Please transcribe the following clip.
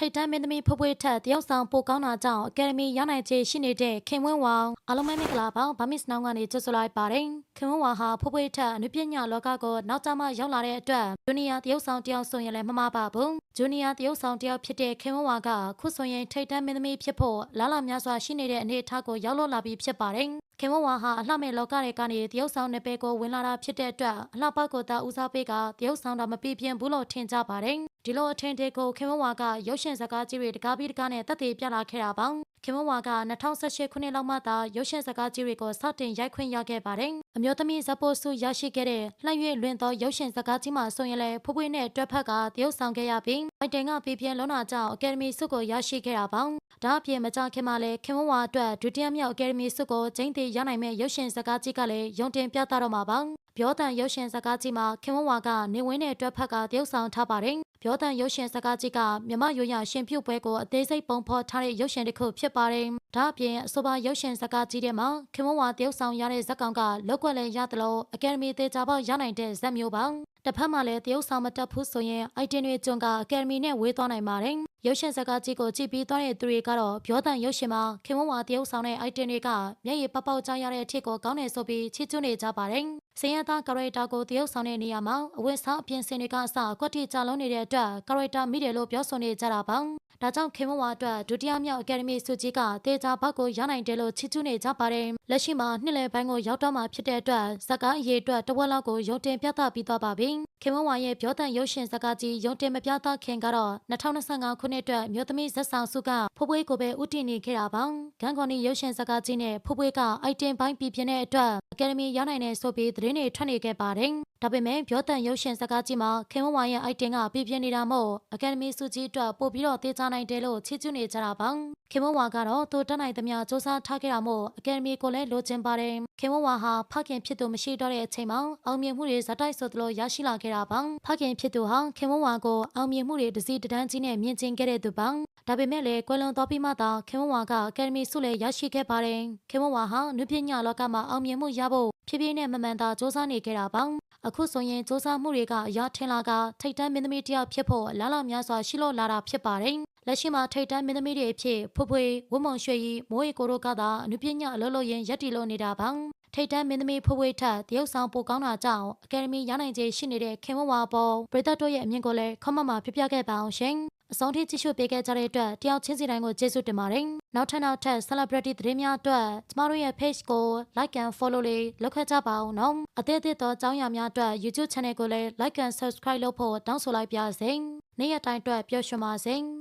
ထိတ်တန်းမင်းသမီးဖွဖွထက်တယောက်ဆောင်ပိုကောင်းတာကြောင့်အကယ်ဒမီရနိုင်ခြေရှိနေတဲ့ခင်ဝင်းဝေါအားလုံးပဲမင်္ဂလာပါဗမစ်နောင်ကနေကြိုဆိုလိုက်ပါတယ်ခင်ဝင်းဝေါဟာဖွဖွထက်အနုပညာလောကကိုနောက်ကျမှရောက်လာတဲ့အတွက်ဂျူနီယာတယောက်ဆောင်တယောက်ဆိုရင်လည်းမမှားပါဘူးဂျူနီယာတယောက်ဆောင်တယောက်ဖြစ်တဲ့ခင်ဝင်းဝေါကခုဆိုရင်ထိတ်တန်းမင်းသမီးဖြစ်ဖို့လာလာများစွာရှိနေတဲ့အနေအထားကိုရောက်လို့လာပြီးဖြစ်ပါတယ်ခင်ဝဝဟာအလှမဲ့လောကတွေကနေတရုတ်ဆောင်နယ်ပယ်ကိုဝင်လာတာဖြစ်တဲ့အတွက်အလှပကိုသာဦးစားပေးကတရုတ်ဆောင်တာမပြပြင်းဘူးလို့ထင်ကြပါတယ်။ ဒီလိုအထင်တွေကိုခင်ဝဝကရုပ်ရှင်စကားကြီးတွေတကားပြီးတကားနဲ့တက်တည်ပြလာခဲ့တာပါ။ခင်ဝဝက2018ခုနှစ်လောက်မှသာရုပ်ရှင်စကားကြီးတွေကိုစတင်ရိုက်ခွင့်ရခဲ့ပါတယ်။အမျိုးသမီးဇပိုးစုရရှိခဲ့တဲ့လှည့်ရွေလွင်သောရုပ်ရှင်စကားကြီးမှာဆိုရင်လည်းဖွဖွနဲ့တွဲဖက်ကတရုတ်ဆောင်ခဲ့ရပြီးမိုက်တင်ကပြပြင်းလုံးနာကြောင့်အကယ်ဒမီဆုကိုရရှိခဲ့တာပါ။ ဒါအပြင်မကြခင်မှာလည်းခင်ဝဝအတွက်ဒုတိယမြောက်အကယ်ဒမီဆုကိုကျင်းတည်ရနိုင်မဲ့ရုပ်ရှင်စကားကြီးကလည်းရုံတင်ပြသတော့မှာပါ။ပြောတန်ရုပ်ရှင်စကားကြီးမှာခင်ဝဝကနေဝင်းတဲ့အတွက်ဖက်ကတရုတ်ဆောင်ထားပါတယ်။ပြောတန်ရုပ်ရှင်စကားကြီးကမြမရိုးရရှင်ပြုတ်ပွဲကိုအသေးစိတ်ပုံဖော်ထားတဲ့ရုပ်ရှင်တစ်ခုဖြစ်ပါတယ်။ဒါအပြင်အဆိုပါရုပ်ရှင်စကားကြီးထဲမှာခင်ဝဝတရုတ်ဆောင်ရတဲ့ဇက်ကောင်ကလောက်ွက်လဲရသလိုအကယ်ဒမီတေချာပေါက်ရနိုင်တဲ့ဇက်မျိုးပါ။တစ်ဖက်မှာလည်းတရုတ်ဆောင်မတက်ဘူးဆိုရင်အိုက်တင်တွေကျွန်းကအကယ်ဒမီနဲ့ဝေးသွားနိုင်ပါတယ်။ ရုပ်ရှင်စကားကြီးကိုကြည့်ပြီးသွားတဲ့သူတွေကတော့ပြောတန်ရုပ်ရှင်မှာခင်ဝဝတရုတ်ဆောင်တဲ့အိုက်တင်တွေကမျက်ရည်ပပောက်ကြရတဲ့အထစ်ကိုကောင်းနေဆိုပြီးချီးကျူးနေကြပါတယ်။စင်ရသားကာရိုက်တာကိုတရုတ်ဆောင်တဲ့နေရာမှာအဝတ်စားအပြင်စင်တွေကအစကွက်တီကြလုံးနေတဲ့အတွက်ကာရိုက်တာမိတယ်လို့ပြောဆိုနေကြတာပါ။ ဒါကြောင့်ခင်မဝါအတွက်ဒုတိယမြောက်အကယ်ဒမီဆုကြီးကတေချာဘက်ကိုရနိုင်တယ်လို့ချီးကျူးနေကြပါတယ်။လက်ရှိမှာနှစ်လယ်ပိုင်းကိုရောက်တော့မှဖြစ်တဲ့အတွက်ဇက်ကားအရေးအတွက်တဝက်လောက်ကိုရုံတင်ပြသပြီးသွားပါပြီ။ခင်မဝါရဲ့ပြောတန်ရုပ်ရှင်ဇက်ကားကြီးရုံတင်မပြသခင်ကတော့2025ခုနှစ်အတွက်မြို့သမီးဇက်ဆောင်စုကဖိုးပွေးကိုပဲဥတည်နေခဲ့တာပါ။ဂန်ကွန်နီရုပ်ရှင်ဇက်ကားကြီးနဲ့ဖိုးပွေးကအိုက်တင်ပိုင်းပြည်ပြင်းတဲ့အတွက်အကယ်ဒမီရနိုင်တယ်ဆိုပြီးသတင်းတွေထွက်နေခဲ့ပါတယ်။ ဒါပေမဲ့ပြောတန်ရုပ်ရှင်ဇက်ကားကြီးမှာခင်မဝါရဲ့အိုက်တင်ကပြည်ပြင်းနေတာမို့အကယ်ဒမီဆုကြီးအတွက်ပို့ပြီးတော့တေချာနိုင်တယ်လို့ချီးကျူးနေကြတာပါ။ ခင်မဝါကတော့သူတက်နိုင်သမျှစူးစမ်းထားခဲ့တာမို့အကယ်ဒမီကိုလည်းလိုချင်ပါတယ်။ခင်မဝါဟာဖခင်ဖြစ်သူမရှိတော့တဲ့အချိန်မှာအောင်မြင်မှုတွေဇက်တိုက်ဆိုသလိုရရှိလာခဲ့တာပါ။ဖခင်ဖြစ်သူဟာခင်မဝါကိုအောင်မြင်မှုတွေတစည်းတန်းကြီးနဲ့မြင်ကျင်ခဲ့တဲ့သူပါ။ဒါပေမဲ့လည်းကွယ်လွန်သွားပြီးမှသာခင်မဝါကအကယ်ဒမီဆုလည်းရရှိခဲ့ပါတယ်။ခင်မဝါဟာနုပညာလောကမှာအောင်မြင်မှုရဖို့ဖြည်းဖြည်းနဲ့မမှန်သာစူးစမ်းနေခဲ့တာပါ။အခုဆိုရင်စူးစမ်းမှုတွေကအရာထင်လာကထိတ်တန်းမင်းသမီးတယောက်ဖြစ်ဖို့လာလာများစွာရှိလို့လာတာဖြစ်ပါတယ်။ လက်ရှိမှာထိတ်တန်းမင်းသမီးတွေအဖြစ်ဖွဖွေဝမုံရွှေရီမိုးရီကိုတို့ကသာအနုပညာအလုပ်လုပ်ရင်းရက်တီလို့နေတာပါ။ထိတ်တန်းမင်းသမီးဖွဖွေထက်တရုတ်ဆောင်ပိုကောင်းတာကြောင့်အကယ်ဒမီရနိုင်ခြေရှိနေတဲ့ခင်ဝဝပေါ်ပရိသတ်တို့ရဲ့အမြင်ကိုလည်းခမမပြပြခဲ့ပါအောင်ရှင်။အဆုံးထိကြည့်ရှုပေးခဲ့ကြတဲ့အတွက်တယောက်ချင်းစီတိုင်းကိုကျေးဇူးတင်ပါတယ်။နောက်ထပ်နောက်ထပ် celebrity သတင်းများအတွက်ကျမတို့ရဲ့ page ကို like and follow လေးလုပ်ခဲ့ကြပါအောင်နော်။အသေးသေးသောအကြောင်းအရာများအတွက် YouTube channel ကိုလည်း like and subscribe လုပ်ဖို့တောင်းဆိုလိုက်ပါရစေ။နေ့ရက်တိုင်းအတွက်ပျော်ရွှင်ပါစေ။